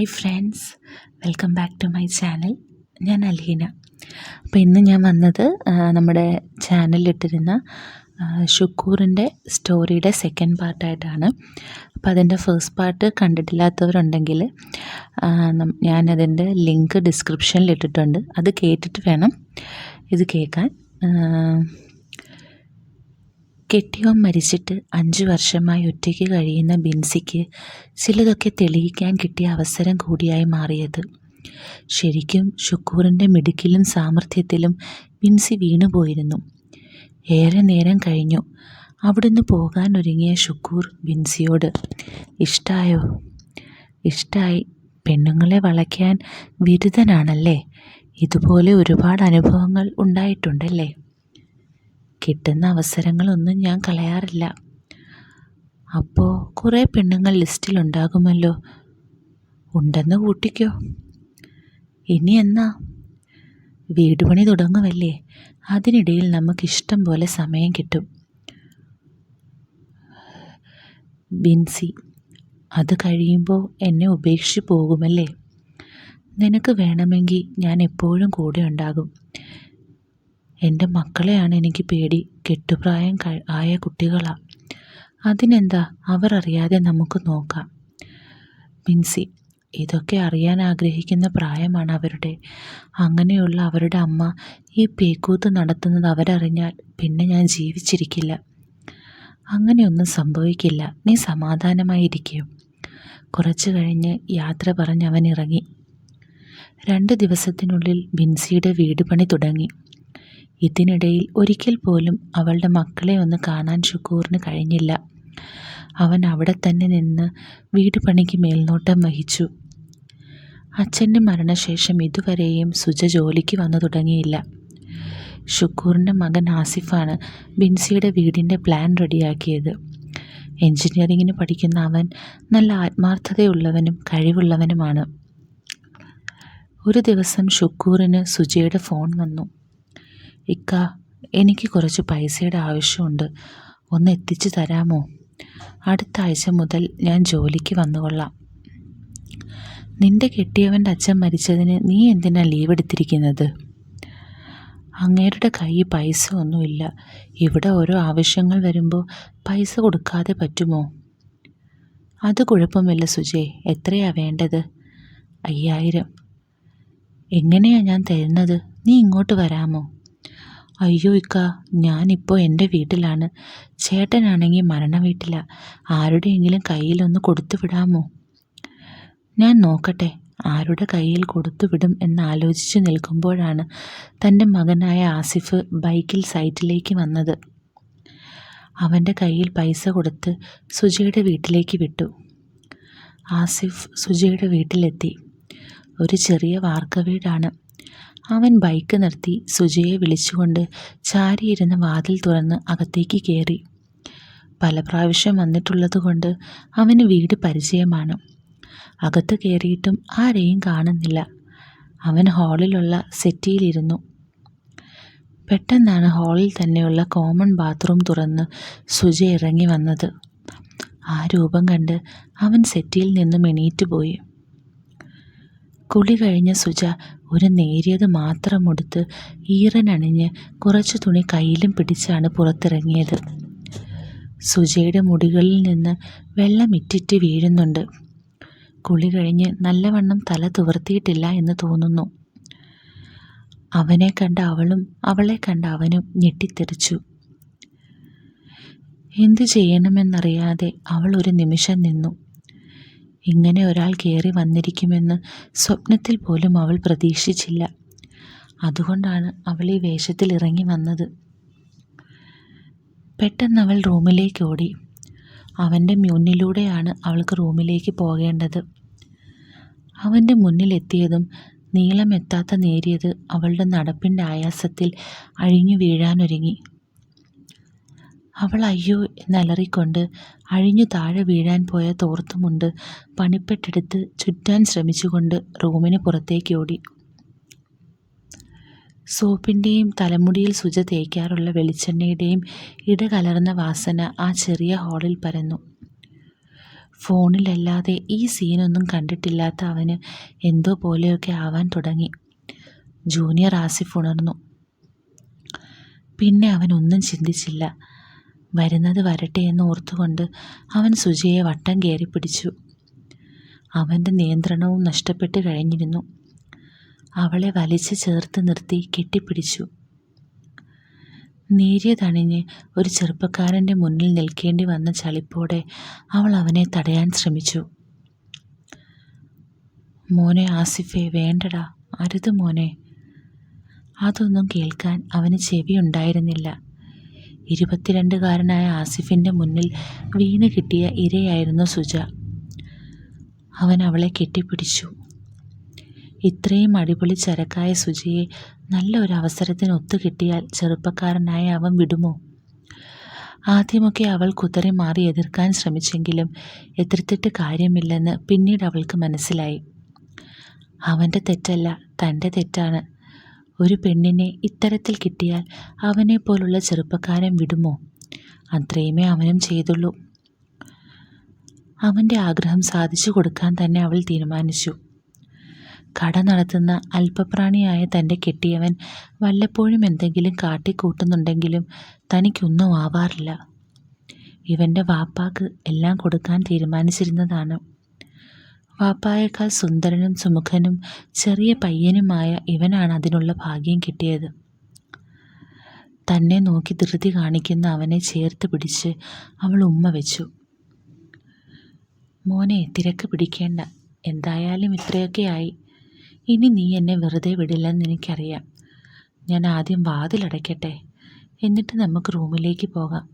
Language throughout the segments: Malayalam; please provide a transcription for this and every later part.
Hi friends. Welcome back to my channel. ഞാൻ അൽഹീന അപ്പോൾ ഇന്ന് ഞാൻ വന്നത് നമ്മുടെ ചാനലിലിട്ടിരുന്ന ആ, ഷുക്കൂറിന്റെ സ്റ്റോറിയുടെ സെക്കൻഡ് പാർട്ടായിട്ടാണ് അപ്പോൾ അതിന്റെ ഫസ്റ്റ് പാർട്ട് കണ്ടിട്ടില്ലാത്തവരുണ്ടെങ്കിൽ ഞാനതിന്റെ ലിങ്ക് ഡിസ്ക്രിപ്ഷനിൽ ഇട്ടിട്ടുണ്ട്. അത് കേട്ടിട്ട് വേണം ഇത് കേൾക്കാൻ. കെട്ടിയോൻ മരിച്ചിട്ട് അഞ്ച് വർഷമായി ഒറ്റയ്ക്ക് കഴിയുന്ന ബിൻസിക്ക് ചിലതൊക്കെ തെളിയിക്കാൻ കിട്ടിയ അവസരം കൂടിയായി മാറിയത്. ശരിക്കും ഷുക്കൂറിന്റെ മിടുക്കിലും സാമർഥ്യത്തിലും ബിൻസി വീണുപോയിരുന്നു. ഏറെ നേരം കഴിഞ്ഞു. അവിടുന്ന് പോകാൻ ഒരുങ്ങിയ ഷുക്കൂർ ബിൻസിയോട് ഇഷ്ടായോ? ഇഷ്ടായി. പെണ്ണുങ്ങളെ വളയ്ക്കാൻ ബിരുദനാണല്ലേ ഇതുപോലെ ഒരുപാട് അനുഭവങ്ങൾ ഉണ്ടായിട്ടുണ്ടല്ലേ? കിട്ടുന്ന അവസരങ്ങളൊന്നും ഞാൻ കളയാറില്ല. അപ്പോൾ കുറേ പെണ്ണുങ്ങൾ ലിസ്റ്റിലുണ്ടാകുമല്ലോ. ഉണ്ടെന്ന് കൂട്ടിക്കോ. ഇനി എന്നാ? വീട് പണി തുടങ്ങുമല്ലേ അതിനിടയിൽ നമുക്കിഷ്ടം പോലെ സമയം കിട്ടും. ബിൻസി അത് കഴിയുമ്പോൾ എന്നെ ഉപേക്ഷിച്ച് പോകുമല്ലേ? നിനക്ക് വേണമെങ്കിൽ ഞാൻ എപ്പോഴും കൂടെ ഉണ്ടാകും. എന്റെ മക്കളെയാണ് എനിക്ക് പേടി. കെട്ടുപ്രായം ആയ കുട്ടികളാണ് അതിനെന്താ? അവർ അറിയാതെ നമുക്ക് നോക്കാം. മിൻസി ഇതൊക്കെ അറിയാൻ ആഗ്രഹിക്കുന്ന പ്രായമാണ് അവരുടെ. അങ്ങനെയുള്ള അവരുടെ അമ്മ ഈ പേക്കൂത്ത് നടത്തുന്നത് അവരറിഞ്ഞാൽ പിന്നെ ഞാൻ ജീവിച്ചിരിക്കില്ല. അങ്ങനെയൊന്നും സംഭവിക്കില്ല. നീ സമാധാനമായിരിക്കും. കുറച്ചു കഴിഞ്ഞ് യാത്ര പറഞ്ഞ് അവൻ ഇറങ്ങി. രണ്ട് ദിവസത്തിനുള്ളിൽ ബിൻസിയുടെ വീട് പണി തുടങ്ങി. ഇതിനിടയിൽ ഒരിക്കൽ പോലും അവളുടെ മക്കളെ ഒന്ന് കാണാൻ ഷുക്കൂറിന് കഴിഞ്ഞില്ല. അവൻ അവിടെ തന്നെ നിന്ന് വീട് പണിക്ക് മേൽനോട്ടം വഹിച്ചു. അച്ഛന്റെ മരണശേഷം ഇതുവരെയും സുജ ജോലിക്ക് വന്നു തുടങ്ങിയില്ല. ഷുക്കൂറിന്റെ മകൻ ആസിഫാണ് ബിൻസിയുടെ വീടിന്റെ പ്ലാൻ റെഡിയാക്കിയത്. എൻജിനീയറിങ്ങിന് പഠിക്കുന്ന അവൻ നല്ല ആത്മാർത്ഥതയുള്ളവനും കഴിവുള്ളവനുമാണ്. ഒരു ദിവസം ഷുക്കൂറിന് സുജയുടെ ഫോൺ വന്നു. ഇക്ക എനിക്ക് കുറച്ച് പൈസയുടെ ആവശ്യമുണ്ട്. ഒന്ന് എത്തിച്ചു തരാമോ? അടുത്ത ആഴ്ച മുതൽ ഞാൻ ജോലിക്ക് വന്നുകൊള്ളാം. നിന്റെ കെട്ടിയവന്റെ അച്ഛൻ മരിച്ചതിന് നീ എന്തിനാ ലീവ് എടുത്തിരിക്കുന്നത്? അങ്ങേരുടെ കയ്യിൽ പൈസ ഒന്നുമില്ല. ഇവിടെ ഓരോ ആവശ്യങ്ങൾ വരുമ്പോൾ പൈസ കൊടുക്കാതെ പറ്റുമോ? അത് കുഴപ്പമില്ല സുജയ് എത്രയാ വേണ്ടത്? അയ്യായിരം. എങ്ങനെയാ ഞാൻ തരുന്നത്? നീ ഇങ്ങോട്ട് വരാമോ? അയ്യോ ഇക്ക ഞാനിപ്പോൾ എന്റെ വീട്ടിലാണ്. ചേട്ടനാണെങ്കിൽ മരണ വീട്ടിലാണ് ആരുടെയെങ്കിലും കയ്യിലൊന്ന് കൊടുത്തു വിടാമോ? ഞാൻ നോക്കട്ടെ ആരുടെ കയ്യിൽ കൊടുത്തു വിടും എന്നാലോചിച്ച് നിൽക്കുമ്പോഴാണ് തന്റെ മകനായ ആസിഫ് ബൈക്കിൽ സൈറ്റിലേക്ക് വന്നത്. അവന്റെ കയ്യിൽ പൈസ കൊടുത്ത് സുജയുടെ വീട്ടിലേക്ക് വിട്ടു. ആസിഫ് സുജയുടെ വീട്ടിലെത്തി. ഒരു ചെറിയ വാർക്ക വീടാണ് അവൻ ബൈക്ക് നിർത്തി സുജയെ വിളിച്ചുകൊണ്ട് ചാരിയിരുന്ന് വാതിൽ തുറന്ന് അകത്തേക്ക് കയറി. പല പ്രാവശ്യം വന്നിട്ടുള്ളതുകൊണ്ട് അവന് വീട് പരിചയമാണ്. അകത്ത് കയറിയിട്ടും ആരെയും കാണുന്നില്ല. അവൻ ഹാളിലുള്ള സെറ്റിയിലിരുന്നു. പെട്ടെന്നാണ് ഹാളിൽ തന്നെയുള്ള കോമൺ ബാത്റൂം തുറന്ന് സുജ ഇറങ്ങി വന്നത്. ആ രൂപം കണ്ട് അവൻ സെറ്റിയിൽ നിന്നും എണീറ്റ് പോയി. കുളി കഴിഞ്ഞ സുജ ഒരു നേരിയത് മാത്രം ഉടുത്ത് ഈറനണിഞ്ഞ് കുറച്ച് തുണി കയ്യിലും പിടിച്ചാണ് പുറത്തിറങ്ങിയത്. സുജയുടെ മുടികളിൽ നിന്ന് വെള്ളം ഇറ്റിറ്റ് വീഴുന്നുണ്ട്. കുളി കഴിഞ്ഞ് നല്ലവണ്ണം തല തുവർത്തിയിട്ടില്ല എന്ന് തോന്നുന്നു. അവനെ കണ്ട അവളും അവളെ കണ്ട അവനും ഞെട്ടിത്തെറിച്ചു. എന്തു ചെയ്യണമെന്നറിയാതെ അവൾ ഒരു നിമിഷം നിന്നു. ഇങ്ങനെ ഒരാൾ കയറി വന്നിരിക്കുമെന്ന് സ്വപ്നത്തിൽ പോലും അവൾ പ്രതീക്ഷിച്ചില്ല. അതുകൊണ്ടാണ് അവൾ ഈ വേഷത്തിൽ ഇറങ്ങി വന്നത്. പെട്ടെന്ന് അവൾ റൂമിലേക്ക് ഓടി. അവന്റെ മുന്നിലൂടെയാണ് അവൾക്ക് റൂമിലേക്ക് പോകേണ്ടത്. അവന്റെ മുന്നിലെത്തിയതും നീളമെത്താത്ത നേരിയത് അവളുടെ നടപ്പിന്റെ ആയാസത്തിൽ അഴിഞ്ഞു വീഴാനൊരുങ്ങി. അവൾ അയ്യോ എന്നലറിക്കൊണ്ട് അഴിഞ്ഞു താഴെ വീഴാൻ പോയ തോർത്തുമുണ്ട് പണിപ്പെട്ടെടുത്ത് ചുറ്റാൻ ശ്രമിച്ചുകൊണ്ട് റൂമിന് പുറത്തേക്ക് ഓടി. സോപ്പിന്റെയും തലമുടിയിൽ സുജ തേക്കാറുള്ള വെളിച്ചെണ്ണയുടെയും ഇടകലർന്ന വാസന ആ ചെറിയ ഹാളിൽ പരന്നു. ഫോണിലല്ലാതെ ഈ സീനൊന്നും കണ്ടിട്ടില്ലാത്ത അവന് എന്തോ പോലെയൊക്കെ ആവാൻ തുടങ്ങി. ജൂനിയർ ആസിഫ് ഉണർന്നു. പിന്നെ അവൻ ഒന്നും ചിന്തിച്ചില്ല. വരുന്നത് വരട്ടെ എന്ന് ഓർത്തുകൊണ്ട് അവൻ സുജയെ വട്ടം കയറി പിടിച്ചു. അവന്റെ നിയന്ത്രണവും നഷ്ടപ്പെട്ട് കഴിഞ്ഞിരുന്നു. അവളെ വലിച്ചു ചേർത്ത് നിർത്തി കെട്ടിപ്പിടിച്ചു. നേരിയ തണിഞ്ഞ് ഒരു ചെറുപ്പക്കാരന്റെ മുന്നിൽ നിൽക്കേണ്ടി വന്ന ചളിപ്പോടെ അവൾ അവനെ തടയാൻ ശ്രമിച്ചു. മോനെ ആസിഫെ വേണ്ടടാ അരുത് മോനെ. അതൊന്നും കേൾക്കാൻ അവന് ചെവിയുണ്ടായിരുന്നില്ല. ഇരുപത്തിരണ്ടുകാരനായ ആസിഫിന്റെ മുന്നിൽ വീണ് കിട്ടിയ ഇരയായിരുന്നു സുജ. അവൻ അവളെ കെട്ടിപ്പിടിച്ചു. ഇത്രയും അടിപൊളി ചരക്കായ സുജയെ നല്ല ഒരു അവസരത്തിന് ഒത്തുകിട്ടിയാൽ ചെറുപ്പക്കാരനായ അവൻ വിടുമോ? ആദ്യമൊക്കെ അവൾ കുതറി മാറി എതിർക്കാൻ ശ്രമിച്ചെങ്കിലും എതിർത്തിട്ട് കാര്യമില്ലെന്ന് പിന്നീട് അവൾക്ക് മനസ്സിലായി. അവന്റെ തെറ്റല്ല തന്റെ തെറ്റാണ്. ഒരു പെണ്ണിനെ ഇത്തരത്തിൽ കിട്ടിയാൽ അവനെ പോലുള്ള ചെറുപ്പക്കാരൻ വിടുമോ? അത്രയുമേ അവനും ചെയ്തുള്ളൂ. അവന്റെ ആഗ്രഹം സാധിച്ചു കൊടുക്കാൻ തന്നെ അവൾ തീരുമാനിച്ചു. കട നടത്തുന്ന അല്പപ്രാണിയായ തന്റെ കെട്ടിയവൻ വല്ലപ്പോഴും എന്തെങ്കിലും കാട്ടിക്കൂട്ടുന്നുണ്ടെങ്കിലും തനിക്കൊന്നും ആവാറില്ല. ഇവന്റെ വാപ്പാക്ക് എല്ലാം കൊടുക്കാൻ തീരുമാനിച്ചിരുന്നതാണ്. വാപ്പായേക്കാൾ സുന്ദരനും സുമുഖനും ചെറിയ പയ്യനുമായ ഇവനാണ് അതിനുള്ള ഭാഗ്യം കിട്ടിയത്. തന്നെ നോക്കി ധൃതി കാണിക്കുന്ന അവനെ ചേർത്ത് പിടിച്ച് അവൾ ഉമ്മ വെച്ചു. മോനെ തിരക്ക് പിടിക്കേണ്ട. എന്തായാലും ഇത്രയൊക്കെയായി ഇനി നീ എന്നെ വെറുതെ വിടില്ലെന്ന് എനിക്കറിയാം. ഞാൻ ആദ്യം വാതിലടയ്ക്കട്ടെ എന്നിട്ട് നമുക്ക് റൂമിലേക്ക് പോകാം.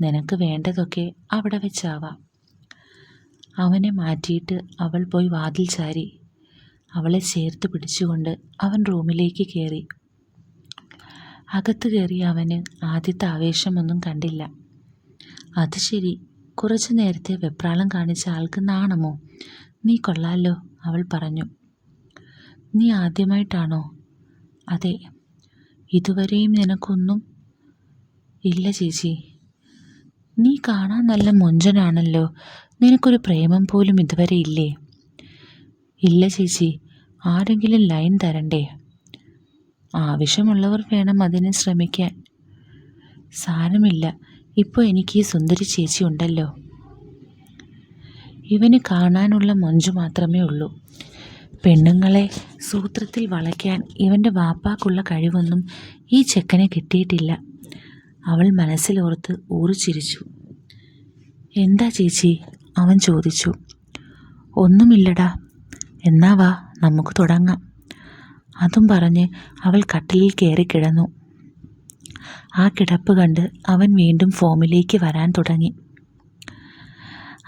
നിനക്ക് വേണ്ടതൊക്കെ അവിടെ വെച്ചാവാം. അവനെ മാറ്റിയിട്ട് അവൾ പോയി വാതിൽ ചാരി അവളെ ചേർത്ത് പിടിച്ചുകൊണ്ട് അവൻ റൂമിലേക്ക് കയറി അകത്ത് കയറി അവന് ആദ്യത്തെ ആവേശമൊന്നും കണ്ടില്ല. അത് ശരി കുറച്ചു നേരത്തെ വെപ്രാളം കാണിച്ച ആൾക്ക് നാണമോ? നീ കൊള്ളാലോ അവൾ പറഞ്ഞു. നീ ആദ്യമായിട്ടാണോ? അതെ ഇതുവരെയും നിനക്കൊന്നും ഇല്ല ചേച്ചി. നീ കാണാൻ നല്ല മൊഞ്ചനാണല്ലോ. നിനക്കൊരു പ്രേമം പോലും ഇതുവരെ ഇല്ലേ? ഇല്ല ചേച്ചി. ആരെങ്കിലും ലൈൻ തരണ്ടേ? ആവശ്യമുള്ളവർ വേണം അതിനെ ശ്രമിക്കാൻ. സാരമില്ല. ഇപ്പോൾ എനിക്ക് ഈ സുന്ദരി ചേച്ചി ഉണ്ടല്ലോ. ഇവന് കാണാനുള്ള മൊഞ്ചു മാത്രമേ ഉള്ളൂ. പെണ്ണുങ്ങളെ സൂത്രത്തിൽ വളയ്ക്കാൻ ഇവന്റെ വാപ്പാക്കുള്ള കഴിവൊന്നും ഈ ചെക്കനെ കിട്ടിയിട്ടില്ല. അവൾ മനസ്സിലോർത്ത് ഊറിച്ചിരിച്ചു. എന്താ ചേച്ചി? അവൻ ചോദിച്ചു ഒന്നുമില്ലടാ എന്നാ വാ നമുക്ക് തുടങ്ങാം. അതും പറഞ്ഞ് അവൾ കട്ടിലിൽ കയറി കിടന്നു. ആ കിടപ്പ് കണ്ട് അവൻ വീണ്ടും ഫോമിലേക്ക് വരാൻ തുടങ്ങി.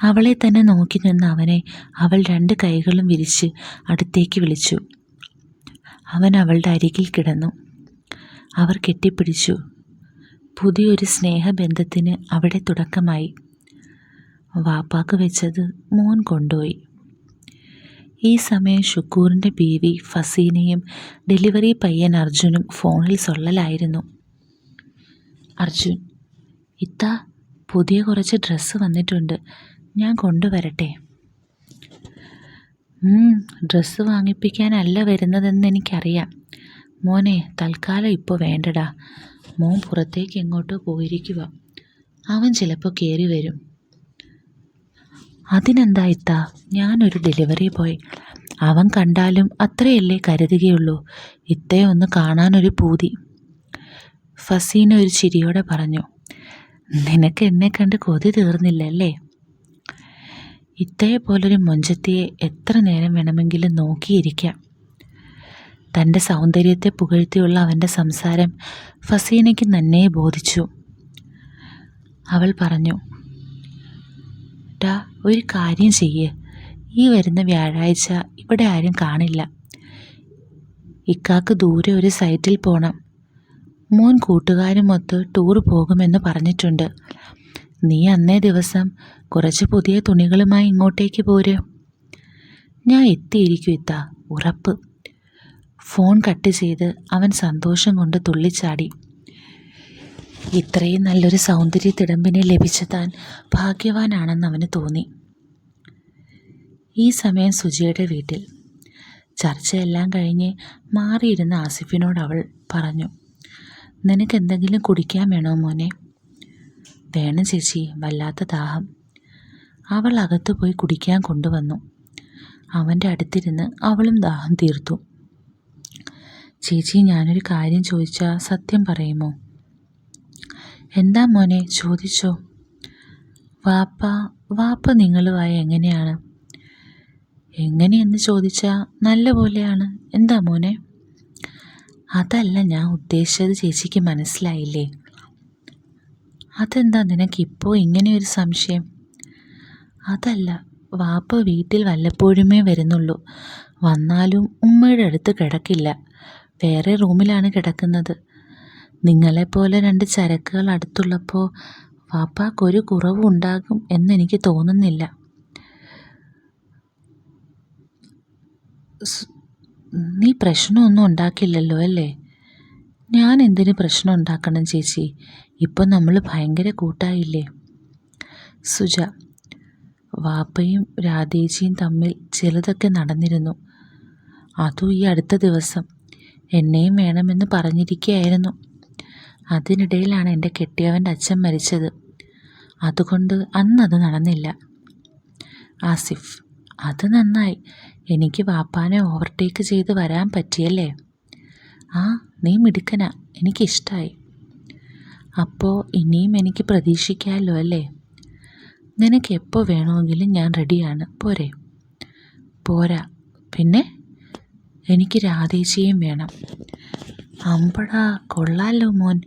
അവളെ തന്നെ നോക്കി നിന്ന് അവനെ അവൾ രണ്ട് കൈകളും വിരിച്ച് അടുത്തേക്ക് വിളിച്ചു. അവൻ അവളുടെ അരികിൽ കിടന്നു. അവർ കെട്ടിപ്പിടിച്ചു. പുതിയൊരു സ്നേഹബന്ധത്തിന് അവിടെ തുടക്കമായി. വാപ്പാക്ക് വെച്ചത് മോൻ കൊണ്ടുപോയി. ഈ സമയം ഷുക്കൂറിന്റെ ബീവി ഫസീനയും ഡെലിവറി പയ്യൻ അർജുനും ഫോണിൽ സൊള്ളലായിരുന്നു. അർജുൻ ഇത്ത പുതിയ കുറച്ച് ഡ്രസ്സ് വന്നിട്ടുണ്ട്. ഞാൻ കൊണ്ടുവരട്ടെ. ഡ്രസ്സ് വാങ്ങിപ്പിക്കാനല്ല വരുന്നതെന്ന് എനിക്കറിയാം. മോനെ തൽക്കാലം ഇപ്പോൾ വേണ്ടടാ. മോൻ പുറത്തേക്ക് എങ്ങോട്ടോ പോയിരിക്കുക അവൻ ചിലപ്പോൾ കയറി വരും. അതിനെന്താ ഇത്ത? ഞാനൊരു ഡെലിവറി ബോയ് അവൻ കണ്ടാലും അത്രയല്ലേ കരുതുകയുള്ളൂ. ഇത്തയെ ഒന്ന് കാണാനൊരു പൂതി. ഫസീന ഒരു ചിരിയോടെ പറഞ്ഞു നിനക്ക് എന്നെ കണ്ട് കൊതി തീർന്നില്ലല്ലേ? ഇത്തയെ പോലൊരു മൊഞ്ചത്തിയെ എത്ര നേരം വേണമെങ്കിലും നോക്കിയിരിക്കാം. തന്റെ സൗന്ദര്യത്തെ പുകഴ്ത്തിയുള്ള അവന്റെ സംസാരം ഫസീനയ്ക്ക് നന്നേ ബോധിച്ചു. അവൾ പറഞ്ഞു ഡാ ഒരു കാര്യം ചെയ്യ്. ഈ വരുന്ന വ്യാഴാഴ്ച ഇവിടെ ആരും കാണില്ല. ഇക്കാക്ക് ദൂരെ ഒരു സൈറ്റിൽ പോണം. മോൻ കൂട്ടുകാരുമൊത്ത് ടൂർ പോകുമെന്ന് പറഞ്ഞിട്ടുണ്ട്. നീ അന്നേ ദിവസം കുറച്ച് പുതിയ തുണികളുമായി ഇങ്ങോട്ടേക്ക് പോര്. ഞാൻ എത്തിയിരിക്കും ഇത്ത ഉറപ്പ്. ഫോൺ കട്ട് ചെയ്ത് അവൻ സന്തോഷം കൊണ്ട് തുള്ളിച്ചാടി. ഇത്രയും നല്ലൊരു സൗന്ദര്യ തിടമ്പിനെ ലഭിച്ച താൻ ഭാഗ്യവാനാണെന്ന് അവന് തോന്നി. ഈ സമയം സുജിയുടെ വീട്ടിൽ. ചർച്ചയെല്ലാം കഴിഞ്ഞ് മാറിയിരുന്ന ആസിഫിനോട് അവൾ പറഞ്ഞു നിനക്ക് എന്തെങ്കിലും കുടിക്കാൻ വേണോ മോനെ? വേണം ചേച്ചി വല്ലാത്ത ദാഹം. അവൾ അകത്ത് പോയി കുടിക്കാൻ കൊണ്ടുവന്നു. അവന്റെ അടുത്തിരുന്ന് അവളും ദാഹം തീർത്തു. ചേച്ചി ഞാനൊരു കാര്യം ചോദിച്ചാൽ സത്യം പറയുമോ? എന്താ മോനെ? ചോദിച്ചോ. വാപ്പ വാപ്പ നിങ്ങളുമായി എങ്ങനെയാണ്? എങ്ങനെയെന്ന് ചോദിച്ചാൽ നല്ല പോലെയാണ് എന്താ മോനെ? അതല്ല ഞാൻ ഉദ്ദേശിച്ചത് ചേച്ചിക്ക് മനസ്സിലായില്ലേ? അതെന്താ നിനക്കിപ്പോൾ ഇങ്ങനെ ഒരു സംശയം? അതല്ല വാപ്പ വീട്ടിൽ വല്ലപ്പോഴുമേ വരുന്നുള്ളൂ. വന്നാലും ഉമ്മയുടെ അടുത്ത് കിടക്കില്ല. വേറെ റൂമിലാണ് കിടക്കുന്നത്. നിങ്ങളെപ്പോലെ രണ്ട് ചരക്കുകൾ അടുത്തുള്ളപ്പോൾ വാപ്പാക്കൊരു കുറവുണ്ടാകും എന്നെനിക്ക് തോന്നുന്നില്ല. നീ പ്രശ്നമൊന്നും ഉണ്ടാക്കില്ലല്ലോ അല്ലേ? ഞാൻ എന്തിന് പ്രശ്നം ഉണ്ടാക്കണം ചേച്ചി? ഇപ്പം നമ്മൾ ഭയങ്കര കൂട്ടായില്ലേ? സുജ വാപ്പയും രാധേജിയും തമ്മിൽ ചിലതൊക്കെ നടന്നിരുന്നു. അതും ഈ അടുത്ത ദിവസം എന്നെയും വേണമെന്ന് പറഞ്ഞിരിക്കുകയായിരുന്നു അതിനിടയിലാണ് എന്റെ കെട്ടിയവന്റെ അച്ഛൻ മരിച്ചത്. അതുകൊണ്ട് അന്നത് നടന്നില്ല. ആസിഫ് അത് നന്നായി. എനിക്ക് വാപ്പാനെ ഓവർടേക്ക് ചെയ്ത് വരാൻ പറ്റിയല്ലേ? ആ നീ മിടുക്കന. എനിക്കിഷ്ടമായി അപ്പോൾ ഇനിയും എനിക്ക് പ്രതീക്ഷിക്കാമല്ലോ അല്ലേ? നിനക്ക് എപ്പോൾ വേണമെങ്കിലും ഞാൻ റെഡിയാണ്. പോരെ. പോരാ. പിന്നെ? എനിക്ക് രാധേച്ചിയും വേണം. അമ്പടാ കൊള്ളാലോ മോൻ.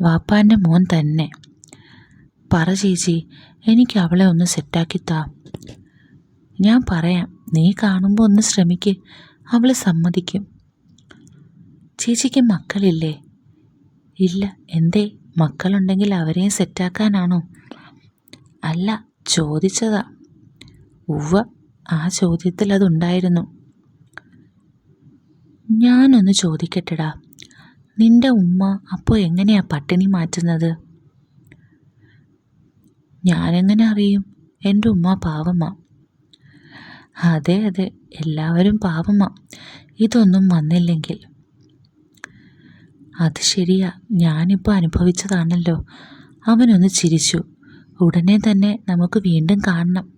വാപ്പാന്റെ മോൻ തന്നെ. പറ ചേച്ചി എനിക്ക് അവളെ ഒന്ന് സെറ്റാക്കിത്താ ഞാൻ പറയാം നീ കാണുമ്പോൾ ഒന്ന് ശ്രമിക്ക്. അവൾ സമ്മതിക്കും. ചേച്ചിക്ക് മക്കളില്ലേ? ഇല്ല എന്തേ? മക്കളുണ്ടെങ്കിൽ അവരെയും സെറ്റാക്കാനാണോ? അല്ല ചോദിച്ചതാ. ഉവ്വ ആ ചോദ്യത്തിൽ അതുണ്ടായിരുന്നു. ഞാനൊന്ന് ചോദിക്കട്ടെടാ. നിന്റെ ഉമ്മ അപ്പോൾ എങ്ങനെയാ പട്ടിണി മാറ്റുന്നത്? ഞാനെങ്ങനെ അറിയും? എന്റെ ഉമ്മ പാവമ്മ. അതെ അതെ എല്ലാവരും പാവമ്മ. ഇതൊന്നും വന്നില്ലെങ്കിൽ. അത് ശരിയാ ഞാനിപ്പോൾ അനുഭവിച്ചതാണല്ലോ. അവനൊന്ന് ചിരിച്ചു. ഉടനെ തന്നെ നമുക്ക് വീണ്ടും കാണണം.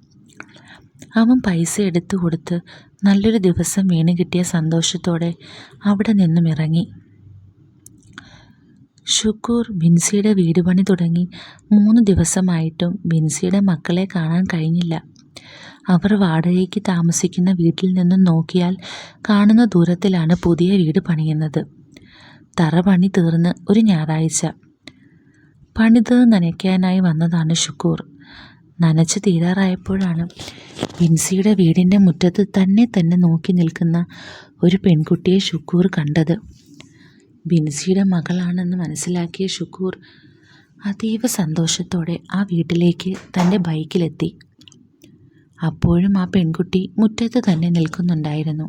അവൻ പൈസ എടുത്തു കൊടുത്ത് നല്ലൊരു ദിവസം വീണ് കിട്ടിയ സന്തോഷത്തോടെ അവിടെ നിന്നും ഇറങ്ങി. ഷുക്കൂർ ബിൻസിയുടെ വീട് പണി തുടങ്ങി. മൂന്ന് ദിവസമായിട്ടും ബിൻസിയുടെ മക്കളെ കാണാൻ കഴിഞ്ഞില്ല. അവർ വാടകയ്ക്ക് താമസിക്കുന്ന വീട്ടിൽ നിന്നും നോക്കിയാൽ കാണുന്ന ദൂരത്തിലാണ് പുതിയ വീട് പണിയുന്നത്. തറ പണി തീർന്ന് ഒരു ഞായറാഴ്ച. പണിത് നനയ്ക്കാനായി വന്നതാണ് ഷുക്കൂർ. നനച്ച് തീരാറായപ്പോഴാണ് ബിൻസിയുടെ വീടിന്റെ മുറ്റത്ത് തന്നെ തന്നെ നോക്കി നിൽക്കുന്ന ഒരു പെൺകുട്ടിയെ ഷുക്കൂർ കണ്ടത്. ബിൻസിയുടെ മകളാണെന്ന് മനസ്സിലാക്കിയ ഷുക്കൂർ അതീവ സന്തോഷത്തോടെ ആ വീട്ടിലേക്ക് തന്റെ ബൈക്കിലെത്തി. അപ്പോഴും ആ പെൺകുട്ടി മുറ്റത്ത് തന്നെ നിൽക്കുന്നുണ്ടായിരുന്നു.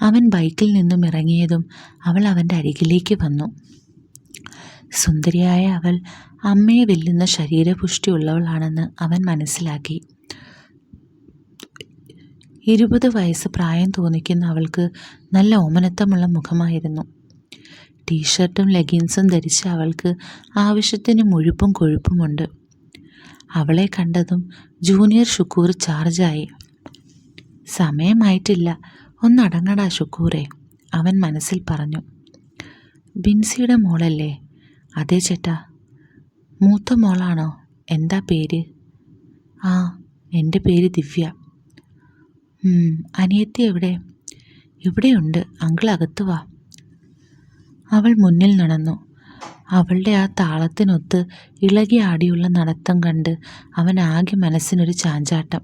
അവൻ ബൈക്കിൽ നിന്നും ഇറങ്ങിയതും അവൾ അവന്റെ അരികിലേക്ക് വന്നു. സുന്ദരിയായ അവൾ അമ്മയെ വെല്ലുന്ന ശരീരപുഷ്ടിയുള്ളവളാണെന്ന് അവൻ മനസ്സിലാക്കി. ഇരുപത് വയസ്സ് പ്രായം തോന്നിക്കുന്ന അവൾക്ക് നല്ല ഓമനത്തമുള്ള മുഖമായിരുന്നു. ടീഷർട്ടും ലെഗിൻസും ധരിച്ച അവൾക്ക് ആവശ്യത്തിന് മുഴുപ്പും കൊഴുപ്പുമുണ്ട്. അവളെ കണ്ടതും ജൂനിയർ ഷുക്കൂർ ചാർജായി. സമയമായിട്ടില്ല ഒന്നടങ്ങടാ ഷുക്കൂറെ അവൻ മനസ്സിൽ പറഞ്ഞു. ബിൻസിയുടെ മോളല്ലേ? അതെ ചേട്ടാ. മൂത്ത മോളാണോ? എന്താ പേര്? ആ എന്റെ പേര് ദിവ്യ. അനിയത്തി എവിടെ? ഇവിടെയുണ്ട് അങ്കിൾ അകത്ത് വാ. അവൾ മുന്നിൽ നടന്നു. അവളുടെ ആ താളത്തിനൊത്ത് ഇളകി ആടിയുള്ള നടത്തം കണ്ട് അവൻ ആകെ മനസ്സിനൊരു ചാഞ്ചാട്ടം.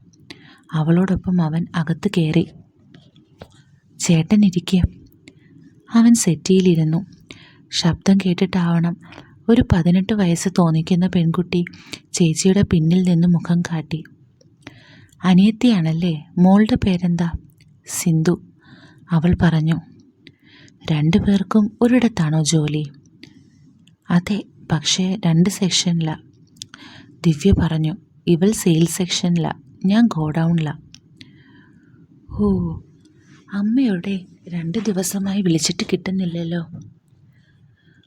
അവളോടൊപ്പം അവൻ അകത്ത് കയറി. ചേട്ടൻ ഇരിക്കുക അവൻ സെറ്റിയിലിരുന്നു. ശബ്ദം കേട്ടിട്ടാവണം ഒരു പതിനെട്ട് വയസ്സ് തോന്നിക്കുന്ന പെൺകുട്ടി ചേച്ചിയുടെ പിന്നിൽ നിന്ന് മുഖം കാട്ടി. അനിയത്തിയാണല്ലേ? മോളുടെ പേരെന്താ? സിന്ധു അവൾ പറഞ്ഞു. രണ്ടു പേർക്കും ഒരിടത്താണോ ജോലി? അതെ പക്ഷേ രണ്ട് സെക്ഷനിലാ. ദിവ്യ പറഞ്ഞു ഇവൾ സെയിൽസ് സെക്ഷനിലാ ഞാൻ ഗോഡൗണിലാ. ഓ അമ്മയോടെ രണ്ട് ദിവസമായി വിളിച്ചിട്ട് കിട്ടുന്നില്ലല്ലോ.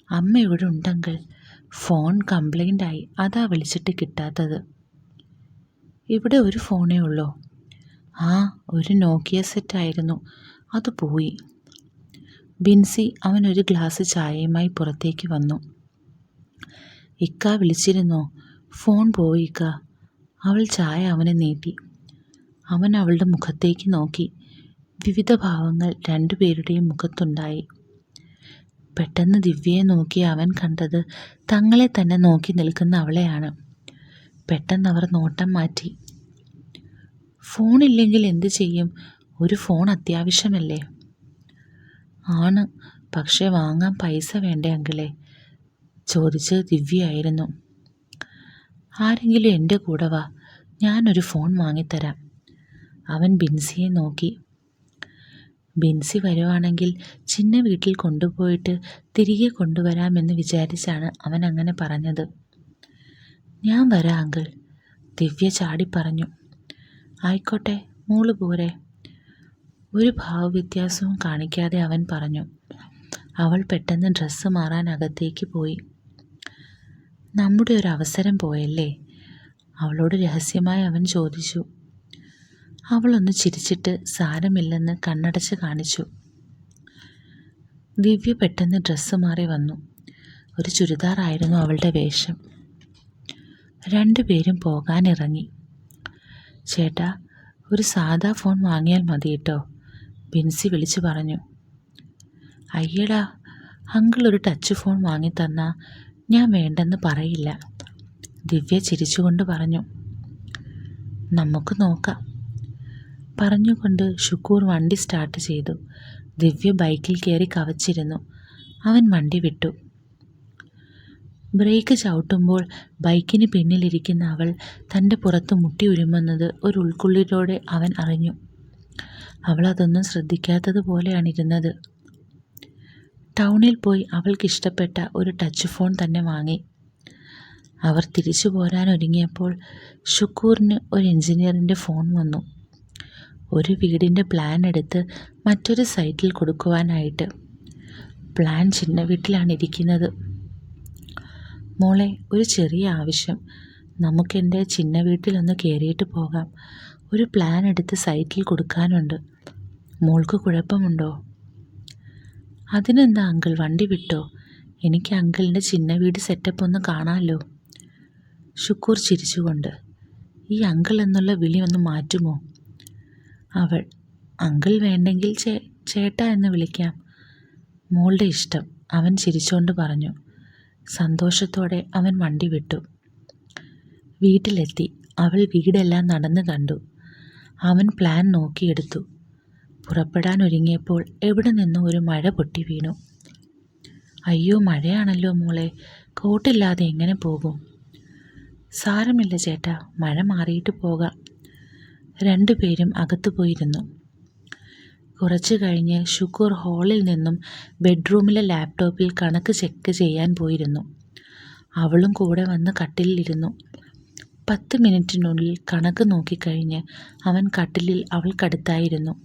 അമ്മ ഇവിടെ ഉണ്ടെങ്കിൽ ഫോൺ കംപ്ലൈന്റായി അതാ വിളിച്ചിട്ട് കിട്ടാത്തത്. ഇവിടെ ഒരു ഫോണേ ഉള്ളൂ. ആ ഒരു നോക്കിയ സെറ്റായിരുന്നു. അത് പോയി. ബിൻസി അവനൊരു ഗ്ലാസ് ചായയുമായി പുറത്തേക്ക് വന്നു. ഇക്ക വിളിച്ചിരുന്നോ? ഫോൺ പോയി ഇക്ക. അവൾ ചായ അവനെ നീട്ടി. അവൻ അവളുടെ മുഖത്തേക്ക് നോക്കി. വിവിധ ഭാവങ്ങൾ രണ്ടുപേരുടെയും മുഖത്തുണ്ടായി. പെട്ടെന്ന് ദിവ്യയെ നോക്കി അവൻ കണ്ടത് തങ്ങളെ തന്നെ നോക്കി നിൽക്കുന്ന അവളെയാണ്. പെട്ടെന്ന് അവർ നോട്ടം മാറ്റി. ഫോണില്ലെങ്കിൽ എന്തു ചെയ്യും? ഒരു ഫോൺ അത്യാവശ്യമല്ലേ? ആണ്. പക്ഷേ വാങ്ങാൻ പൈസ വേണ്ടേ അങ്കിളെ? ചോദിച്ച് ദിവ്യയായിരുന്നു. ആരെങ്കിലും എന്റെ കൂടെ വാ. ഞാനൊരു ഫോൺ വാങ്ങിത്തരാം. അവൻ ബിൻസിയെ നോക്കി. ബിൻസി വരുവാണെങ്കിൽ ചിന്ന വീട്ടിൽ കൊണ്ടുപോയിട്ട് തിരികെ കൊണ്ടുവരാമെന്ന് വിചാരിച്ചാണ് അവൻ അങ്ങനെ പറഞ്ഞത്. ഞാൻ വരാം അങ്കിൾ. ദിവ്യ ചാടി പറഞ്ഞു. ആയിക്കോട്ടെ മൂൾ പോരെ. ഒരു ഭാവവ്യത്യാസവും കാണിക്കാതെ അവൻ പറഞ്ഞു അവൾ പെട്ടെന്ന് ഡ്രസ്സ് മാറാൻ അകത്തേക്ക് പോയി. നമ്മുടെ ഒരു അവസരം പോയല്ലേ? അവളോട് രഹസ്യമായി അവൻ ചോദിച്ചു. അവളൊന്ന് ചിരിച്ചിട്ട് സാരമില്ലെന്ന് കണ്ണടച്ച് കാണിച്ചു. ദിവ്യ പെട്ടെന്ന് ഡ്രസ്സ് മാറി വന്നു. ഒരു ചുരിദാറായിരുന്നു അവളുടെ വേഷം. രണ്ടുപേരും പോകാനിറങ്ങി. ചേട്ടാ ഒരു സാധാ ഫോൺ വാങ്ങിയാൽ മതി കേട്ടോ ബിൻസി വിളിച്ചു പറഞ്ഞു. അയ്യടാ അങ്കിൾ ഒരു ടച്ച് ഫോൺ വാങ്ങിത്തന്ന ഞാൻ വേണ്ടെന്ന് പറയില്ല. ദിവ്യ ചിരിച്ചുകൊണ്ട് പറഞ്ഞു. നമുക്ക് നോക്കാം. പറഞ്ഞുകൊണ്ട് ഷുക്കൂർ വണ്ടി സ്റ്റാർട്ട് ചെയ്തു. ദിവ്യ ബൈക്കിൽ കയറി കവച്ചിരുന്നു. അവൻ വണ്ടി വിട്ടു. ബ്രേക്ക് ചവിട്ടുമ്പോൾ ബൈക്കിന് പിന്നിലിരിക്കുന്ന അവൾ തന്റെ പുറത്ത് മുട്ടി ഉരുമുന്നത് ഒരു ഉൾക്കുള്ളിലൂടെ അവൻ അറിഞ്ഞു. അവൾ അതൊന്നും ശ്രദ്ധിക്കാത്തതുപോലെയാണ് ഇരുന്നത് ടൗണിൽ പോയി അവൾക്ക് ഇഷ്ടപ്പെട്ട ഒരു ടച്ച് ഫോൺ തന്നെ വാങ്ങി. അവർ തിരിച്ചു പോരാൻ ഒരുങ്ങിയപ്പോൾ ഷുക്കൂറിന് ഒരു എഞ്ചിനീയറിന്റെ ഫോൺ വന്നു. ഒരു വീടിന്റെ പ്ലാൻ എടുത്ത് മറ്റൊരു സൈറ്റിൽ കൊടുക്കുവാനായിട്ട്. പ്ലാൻ ചിന്ന വീട്ടിലാണ് ഇരിക്കുന്നത് മോളെ ഒരു ചെറിയ ആവശ്യം. നമുക്കെന്റെ ചിന്ന വീട്ടിലൊന്ന് കയറിയിട്ട് പോകാം. ഒരു പ്ലാൻ എടുത്ത് സൈറ്റിൽ കൊടുക്കാനുണ്ട്. മോൾക്ക് കുഴപ്പമുണ്ടോ? അതിനെന്താ അങ്കിൾ വണ്ടി വിട്ടോ? എനിക്ക് അങ്കിളിന്റെ ചിന്ന വീട് സെറ്റപ്പ് ഒന്ന് കാണാമല്ലോ ഷുക്കൂർ ചിരിച്ചുകൊണ്ട് ഈ അങ്കിൾ എന്നുള്ള വിളി ഒന്ന് മാറ്റുമോ? അവൾ അങ്കിൾ വേണ്ടെങ്കിൽ ചേ ചേട്ടാ എന്ന് വിളിക്കാം. മോളുടെ ഇഷ്ടം അവൻ ചിരിച്ചുകൊണ്ട് പറഞ്ഞു. സന്തോഷത്തോടെ അവൻ വണ്ടി വിട്ടു. വീട്ടിലെത്തി അവൾ വീടെല്ലാം നടന്നു കണ്ടു. അവൻ പ്ലാൻ നോക്കിയെടുത്തു. പുറപ്പെടാൻ ഒരുങ്ങിയപ്പോൾ എവിടെ നിന്നും ഒരു മഴ പൊട്ടി വീണു. അയ്യോ മഴയാണല്ലോ മോളെ കോട്ടില്ലാതെ എങ്ങനെ പോകും? സാരമില്ല ചേട്ടാ മഴ മാറിയിട്ട് പോകാം. രണ്ടുപേരും അകത്തു പോയിരുന്നു. കുറച്ചു കഴിഞ്ഞ് ഷുക്കൂർ ഹാളിൽ നിന്നും ബെഡ്റൂമിലെ ലാപ്ടോപ്പിൽ കണക്ക് ചെക്ക് ചെയ്യാൻ പോയിരുന്നു. അവളും കൂടെ വന്ന് കട്ടിലിരുന്നു പത്ത് മിനിറ്റിനുള്ളിൽ കണക്ക് നോക്കിക്കഴിഞ്ഞ് അവൻ കട്ടിലിൽ അവൾക്കടുത്തായിരുന്നു.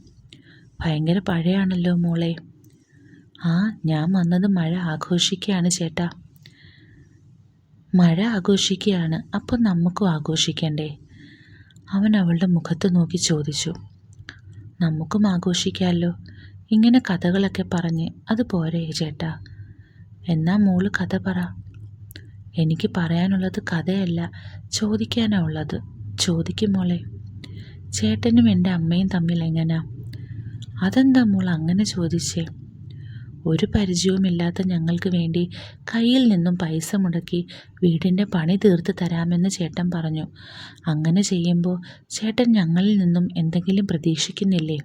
ഭയങ്കര പഴയാണല്ലോ മോളെ. ആ ഞാൻ വന്നത് മഴ ആഘോഷിക്കുകയാണ് ചേട്ടാ. മഴ ആഘോഷിക്കുകയാണ് അപ്പോൾ നമുക്കും ആഘോഷിക്കണ്ടേ? അവൻ അവളുടെ മുഖത്ത് നോക്കി ചോദിച്ചു. നമുക്കും ആഘോഷിക്കാമല്ലോ ഇങ്ങനെ കഥകളൊക്കെ പറഞ്ഞ് അത് പോരെ ചേട്ടാ. എന്നാ മോൾ കഥ പറ. എനിക്ക് പറയാനുള്ളത് കഥയല്ല ചോദിക്കാനാ ഉള്ളത്. ചോദിക്കും മോളെ. ചേട്ടനും എന്റെ അമ്മയും തമ്മിൽ എങ്ങനാ? അതെന്താ മോൾ അങ്ങനെ ചോദിച്ചേ? ഒരു പരിചയവുമില്ലാത്ത ഞങ്ങൾക്ക് വേണ്ടി കയ്യിൽ നിന്നും പൈസ മുടക്കി വീടിന്റെ പണി തീർത്ത് തരാമെന്ന് ചേട്ടൻ പറഞ്ഞു. അങ്ങനെ ചെയ്യുമ്പോൾ ചേട്ടൻ ഞങ്ങളിൽ നിന്നും എന്തെങ്കിലും പ്രതീക്ഷിക്കുന്നില്ലേ?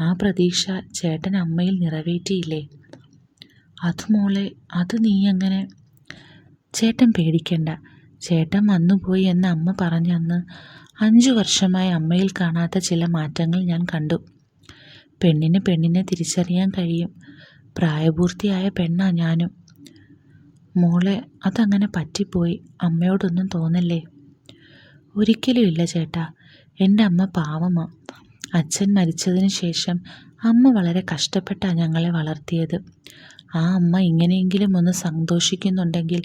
ആ പ്രതീക്ഷ ചേട്ടൻ അമ്മയിൽ നിറവേറ്റിയില്ലേ? അത് മോളെ അത് നീ എങ്ങനെ? ചേട്ടൻ പേടിക്കണ്ട. ചേട്ടൻ വന്നുപോയി എന്ന് അമ്മ പറഞ്ഞന്ന് അഞ്ചു വർഷമായി അമ്മയിൽ കാണാത്ത ചില മാറ്റങ്ങൾ ഞാൻ കണ്ടു. പെണ്ണിന് പെണ്ണിനെ തിരിച്ചറിയാൻ കഴിയും. പ്രായപൂർത്തിയായ പെണ്ണാ ഞാനും. മോളെ അതങ്ങനെ പറ്റിപ്പോയി. അമ്മയോടൊന്നും തോന്നല്ലേ? ഒരിക്കലും ഇല്ല ചേട്ടാ. എന്റെ അമ്മ പാവമാ. അച്ഛൻ മരിച്ചതിന് ശേഷം അമ്മ വളരെ കഷ്ടപ്പെട്ടാണ് ഞങ്ങളെ വളർത്തിയത്. ആ അമ്മ ഇങ്ങനെയെങ്കിലും ഒന്ന് സന്തോഷിക്കുന്നുണ്ടെങ്കിൽ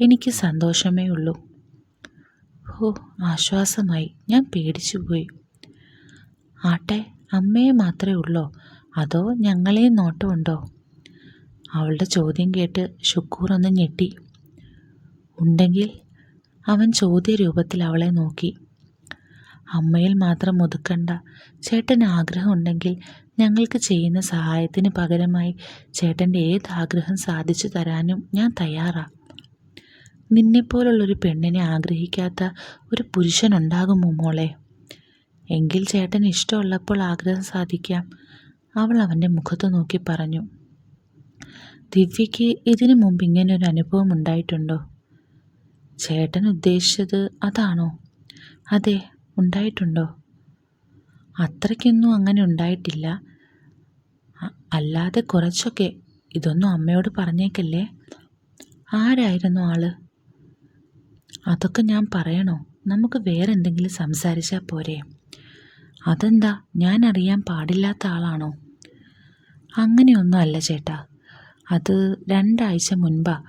എനിക്ക് സന്തോഷമേ ഉള്ളൂ. ഓ ആശ്വാസമായി. ഞാൻ പേടിച്ചുപോയി. ആട്ടെ അമ്മയെ മാത്രമേ ഉള്ളോ? അതോ ഞങ്ങളെ നോട്ടമുണ്ടോ? അവളുടെ ചോദ്യം കേട്ട് ഷുക്കൂർ ഒന്ന് ഞെട്ടി. ഉണ്ടെങ്കിൽ അവൻ ചോദ്യരൂപത്തിൽ അവളെ നോക്കി. അമ്മയിൽ മാത്രം ഒതുക്കണ്ട. ചേട്ടന് ആഗ്രഹമുണ്ടെങ്കിൽ ഞങ്ങൾക്ക് ചെയ്യുന്ന സഹായത്തിന് പകരമായി ചേട്ടന്റെ ഏത് ആഗ്രഹം സാധിച്ചു തരാനും ഞാൻ തയ്യാറാ. നിന്നെപ്പോലുള്ളൊരു പെണ്ണിനെ ആഗ്രഹിക്കാത്ത ഒരു പുരുഷനുണ്ടാകുമോ മോളെ? എങ്കിൽ ചേട്ടൻ ഇഷ്ടമുള്ളപ്പോൾ ആഗ്രഹം സാധിക്കാം. അവൾ അവന്റെ മുഖത്ത് നോക്കി പറഞ്ഞു. ദിവ്യയ്ക്ക് ഇതിനു മുമ്പ് ഇങ്ങനെ ഒരു അനുഭവം ഉണ്ടായിട്ടുണ്ടോ? ചേട്ടൻ ഉദ്ദേശിച്ചത് അതാണോ? അതെ ഉണ്ടായിട്ടുണ്ടോ? അത്രയ്ക്കൊന്നും അങ്ങനെ ഉണ്ടായിട്ടില്ല. അല്ലാതെ കുറച്ചൊക്കെ. ഇതൊന്നും അമ്മയോട് പറഞ്ഞേക്കല്ലേ? ആരായിരുന്നു ആൾ? അതൊക്കെ ഞാൻ പറയണോ? നമുക്ക് വേറെ എന്തെങ്കിലും സംസാരിച്ചാൽ പോരെ. അതെന്താ? ഞാൻ അറിയാൻ പാടില്ലാത്ത ആളാണോ? അങ്ങനെയൊന്നും അല്ല ചേട്ടാ. അത് രണ്ടാഴ്ച മുൻപാ.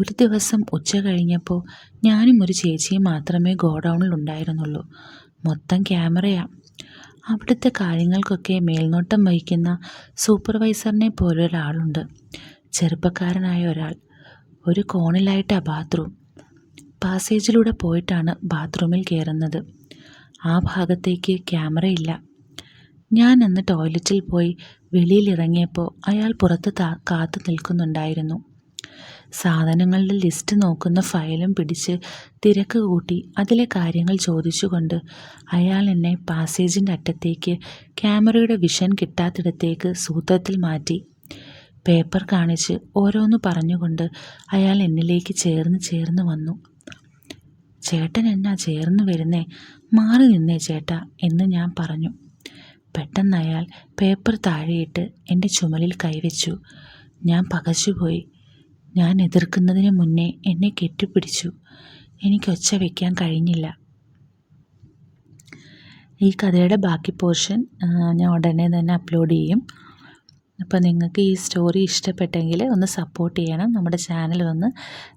ഒരു ദിവസം ഉച്ച കഴിഞ്ഞപ്പോൾ ഞാനും ഒരു ചേച്ചിയും മാത്രമേ ഗോഡൗണിൽ ഉണ്ടായിരുന്നുള്ളൂ. മൊത്തം ക്യാമറയാ. അവിടുത്തെ കാര്യങ്ങൾക്കൊക്കെ മേൽനോട്ടം വഹിക്കുന്ന സൂപ്പർവൈസറിനെ പോലെ ഒരാളുണ്ട് ചെറുപ്പക്കാരനായ ഒരാൾ. ഒരു കോണിലായിട്ടാ ബാത്റൂം. പാസേജിലൂടെ പോയിട്ടാണ് ബാത്റൂമിൽ കയറുന്നത് ആ ഭാഗത്തേക്ക് ക്യാമറയില്ല ഞാൻ അന്ന് ടോയ്ലറ്റിൽ പോയി വെളിയിലിറങ്ങിയപ്പോൾ അയാൾ പുറത്ത് കാത്തു നിൽക്കുന്നുണ്ടായിരുന്നു. സാധനങ്ങളുടെ ലിസ്റ്റ് നോക്കുന്ന ഫയലും പിടിച്ച് തിരക്ക് കൂട്ടി അതിലെ കാര്യങ്ങൾ ചോദിച്ചുകൊണ്ട് അയാൾ എന്നെ പാസേജിന്റെ അറ്റത്തേക്ക് ക്യാമറയുടെ വിഷൻ കിട്ടാത്തിടത്തേക്ക് സൂത്രത്തിൽ മാറ്റി. പേപ്പർ കാണിച്ച് ഓരോന്ന് പറഞ്ഞുകൊണ്ട് അയാൾ എന്നിലേക്ക് ചേർന്ന് ചേർന്ന് വന്നു. ചേട്ടൻ എന്നാ ചേർന്ന് വരുന്നേ? മാറി നിന്നേ ചേട്ടാ എന്ന് ഞാൻ പറഞ്ഞു. പെട്ടെന്ന് അയാൾ പേപ്പർ താഴെയിട്ട് എന്റെ ചുമലിൽ കൈവച്ചു. ഞാൻ പകച്ചുപോയി. ഞാൻ എതിർക്കുന്നതിന് മുന്നേ എന്നെ കെട്ടിപ്പിടിച്ചു. എനിക്ക് ഒച്ച വയ്ക്കാൻ കഴിഞ്ഞില്ല. ഈ കഥയുടെ ബാക്കി പോർഷൻ ഞാൻ ഉടനെ തന്നെ അപ്ലോഡ് ചെയ്യും. അപ്പോൾ നിങ്ങൾക്ക് ഈ സ്റ്റോറി ഇഷ്ടപ്പെട്ടെങ്കിൽ ഒന്ന് സപ്പോർട്ട് ചെയ്യണം. നമ്മുടെ ചാനൽ ഒന്ന്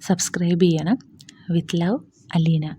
സബ്സ്ക്രൈബ് ചെയ്യണം. With love Alina.